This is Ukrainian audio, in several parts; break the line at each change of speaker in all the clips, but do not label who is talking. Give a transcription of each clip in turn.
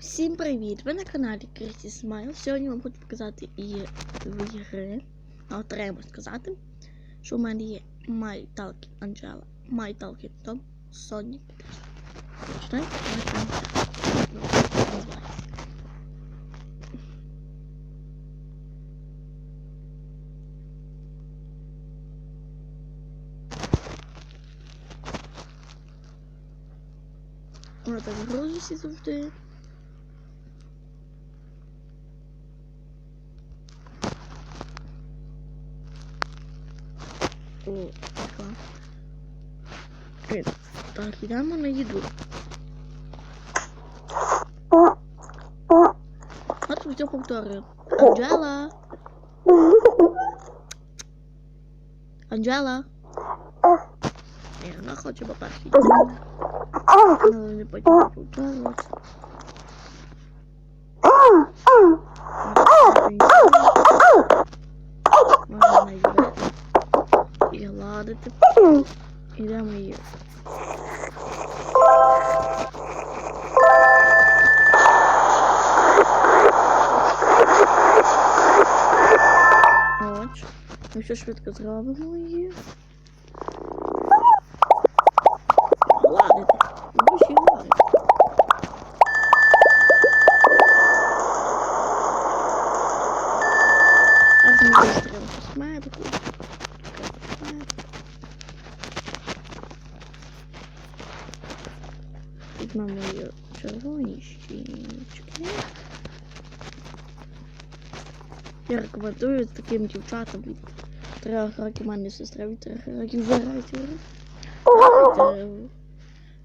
Всім привіт! Ви на каналі Крісті Смайл. Сьогодні вам хочу показати і ігри. А от треба сказати, що в мене є My Talking Angela, My Talking Tom, Sonic. Вона так грузиться завжди. О, така. Е, Так, йдемо на їду. От все повторюю. Анджела. Анджела. Ні, вона хоче по-перше. Але не потім повторювати. Можна наїбати і гладити. Ідемо її. От. Ми все швидко зробимо її. Ладно, душі ще гладити. Зараз ми вистрілимо косметику. Косметику. Візьмемо її червоні щіночки. Я рекомендую таким дівчатам від 3 років, мене сестра від 3 років грають. Грайте.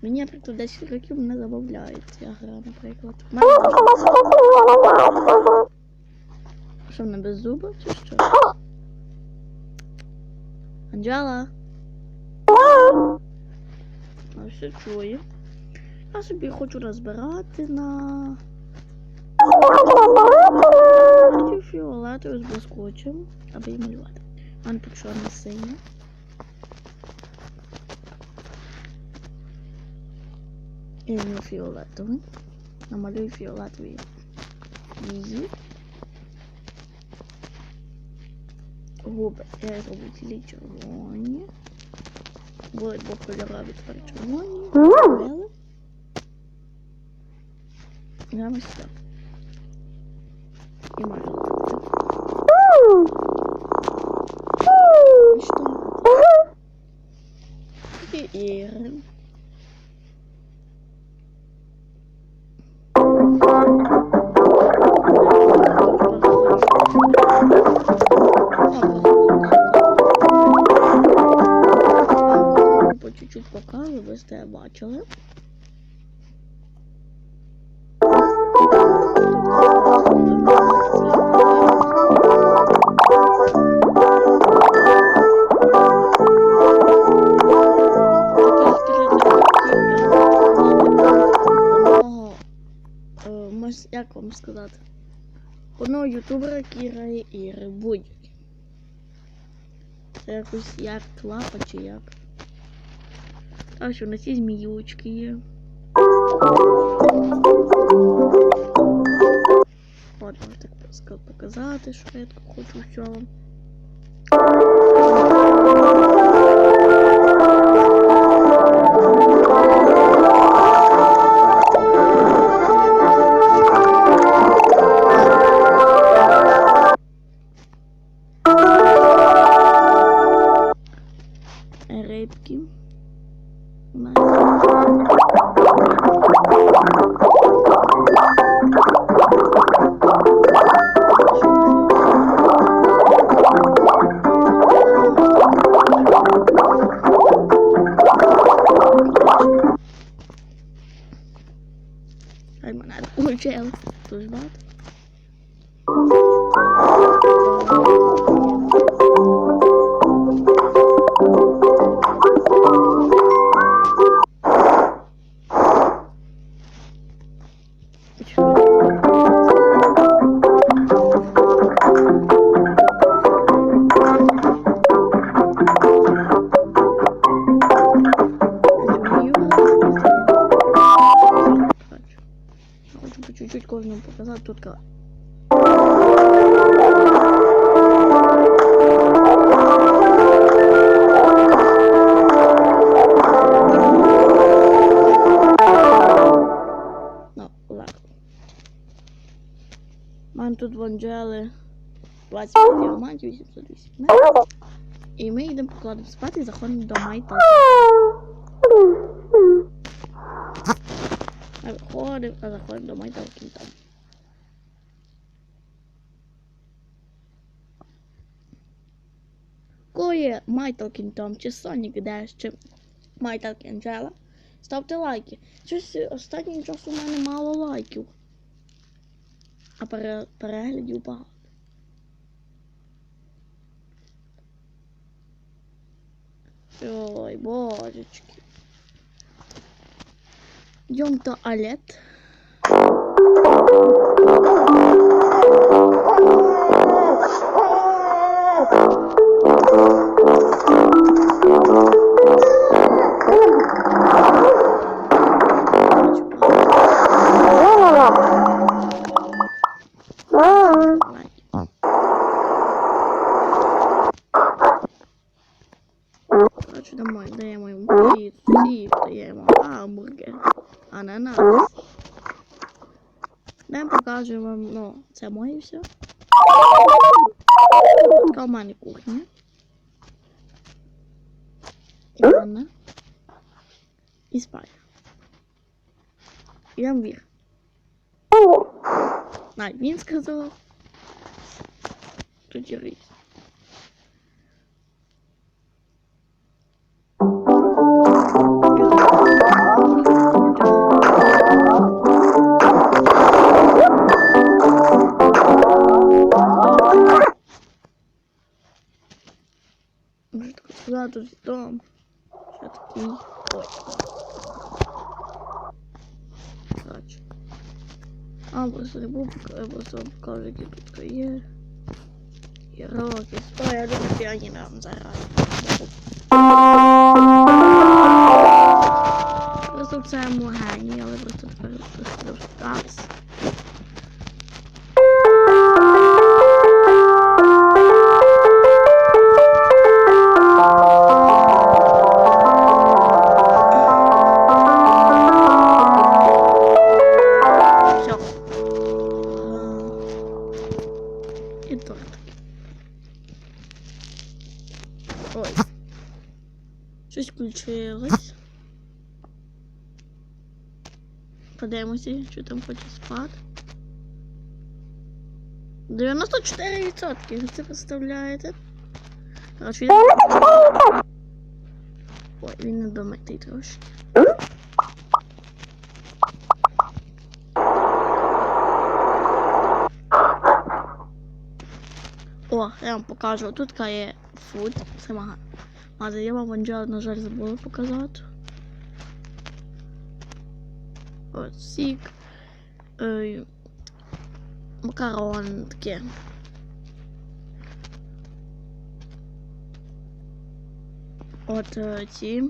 Мені, наприклад, 10 років не забавляє ця гра, наприклад. Мене Що вона без зуба чи що? Анджела. А все чує. Я собі хочу розбирати на Хочу фіолетовий з блискучим, аби її малювати. У мене тут чорне синє. І він фіолетовий. Намалюю фіолетовий її. Губи я зроблю тілі червоні. Будуть двокольорові тепер червоні. Білі. Йдемо сюди. І можна зробити. Що? Іри. По чуть-чуть покажу, ви сте бачили. Ютубера Кіра Іри будь-який. Це якось як клапа чи як. А що у нас є зміючки є. От вам так показати так хочу все вам. Ай, мене получилось. Дуже багато. По чуть-чуть показати. Тут ка- Ну, мене тут вонджели 25 діамантів, 808 метрів. І ми йдемо покладемо спати і заходимо до Майта. А а заходимо до Майта Кінтом. Коли є Майтал Кінтом, чи Сонік Деш, чи Майтал Кінджела, ставте лайки. Щось останнім часом у мене мало лайків. А пере- переглядів багато. Ой, божечки. Йдем в туалет. Це моє все. Така кухня. І ванна. І спальня. І амбір. Навіть він сказав. Тут є рис. Може так сюди тут дом. Що такий? Ой. Коротше. А, просто не буду пока- я просто вам покажу, які тут є. Є роки. Стой, я люблю піаніно зараз. Просто в цьому але просто тепер трошки розказ. Подивимося, що там хоче спати. 94%, ви це представляєте? Він... Ой, він не домитий трошки. О, я вам покажу. Тут є фуд. Це мага. Маза, я вам на жаль, забула показати. От, сік. Е, макарон таке. От е, ці.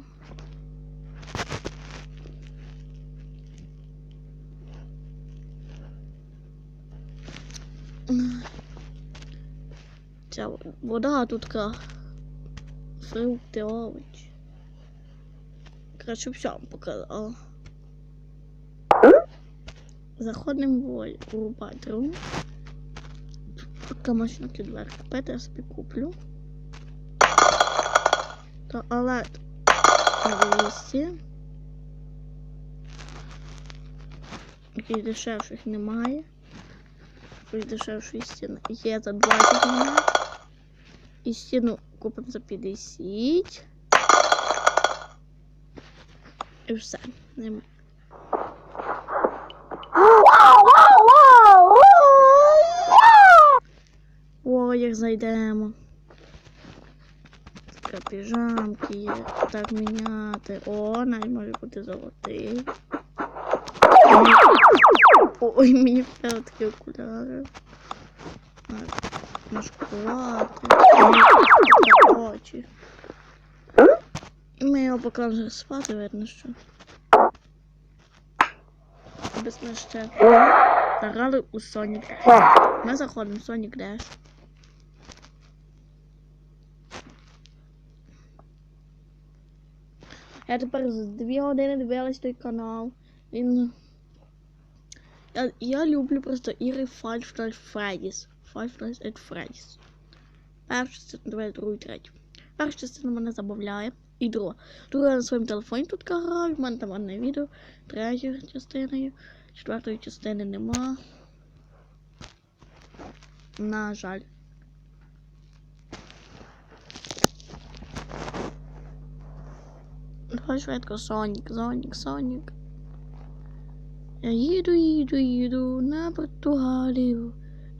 Ця вода а тут така фрукти, овочі. Короче, все вам показала. Заходимо в. Поки машина дверка. П'ять я собі куплю. Туалет на 200. Яких дешевших немає. Якось дешевшої стіни є за 20 гривень. І стіну купимо за 50. І все. Нема. Одяг зайдемо. Така піжамки є. Так міняти. О, навіть може бути золотий. Ой, мені впали такі окуляри. Машкувати. Очі. Ми його покажемо спати, видно, що. без ще заграли у Sonic Dash. Ми заходимо в Sonic Dash. Я тепер з дві години дивилась той канал. Він. Я, я люблю просто ігри Five Nights Freddy's. Five Nights at Freddy's. Перша частина, давай другу, третю. Перша частина мене забавляє. І друга. Друга я на своєму телефоні тут граю. В мене там одне відео. Третьою частиною. Четвертої частини нема. На жаль. Давай швидко Сонік, Сонік, Сонік. Я їду, їду, їду на Португалію.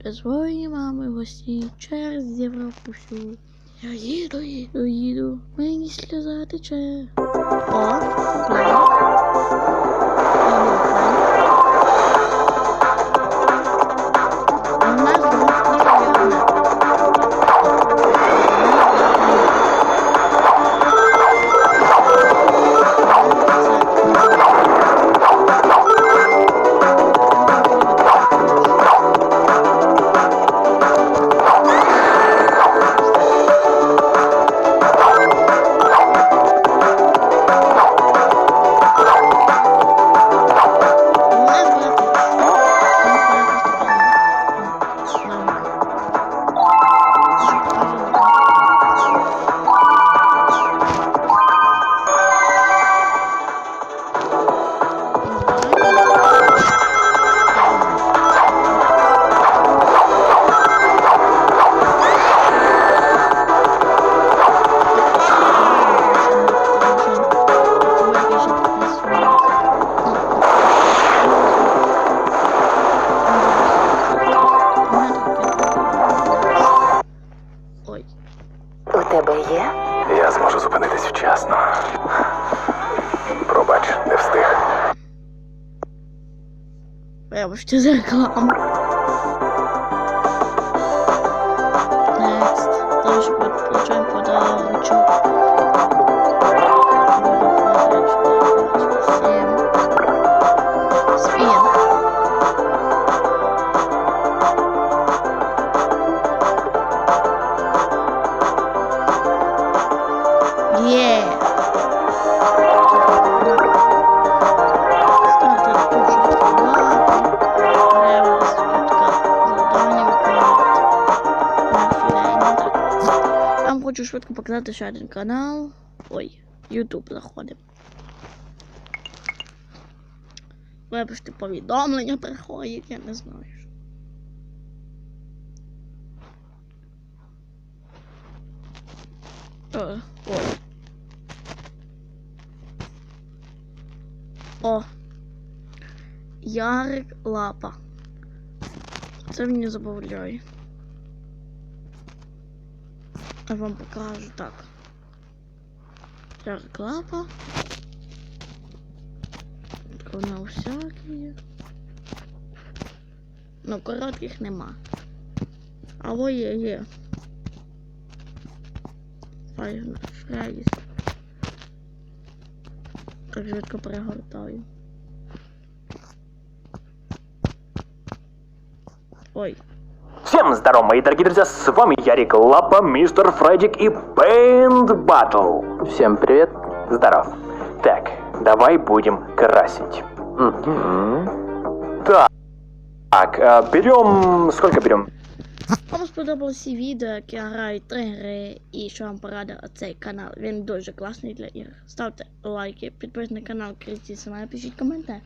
До своєї мами в гості через Європу всю. Я їду, їду, їду, мені сльоза тече. О, плей. Вибачте за рекламу. Next. Показати ще один канал. Ой, YouTube заходимо. Вибачте, повідомлення приходять, я не знаю. Е, О. Ярик лапа. Це мені забавляє. Я вам покажу так. Ярик лапа. Так вона всякі. Ну, коротких нема. А во є, є. Файна Фредіс. Так швидко перегортаю. Ой.
Всем здорово, мои дорогие друзья, с вами Ярик Лапа, Мистер Фредик и Пейнт Баттл.
Всем привет.
Здоров. Так, давай будем красить.
Мгм.
Так, э, берем... Сколько берем?
Вам сподобалося відео, як я граю три гри і що вам порадив цей канал. Він дуже класний для ігор. Ставте лайки, підписуйтесь на канал, кричіть, пишіть коментар.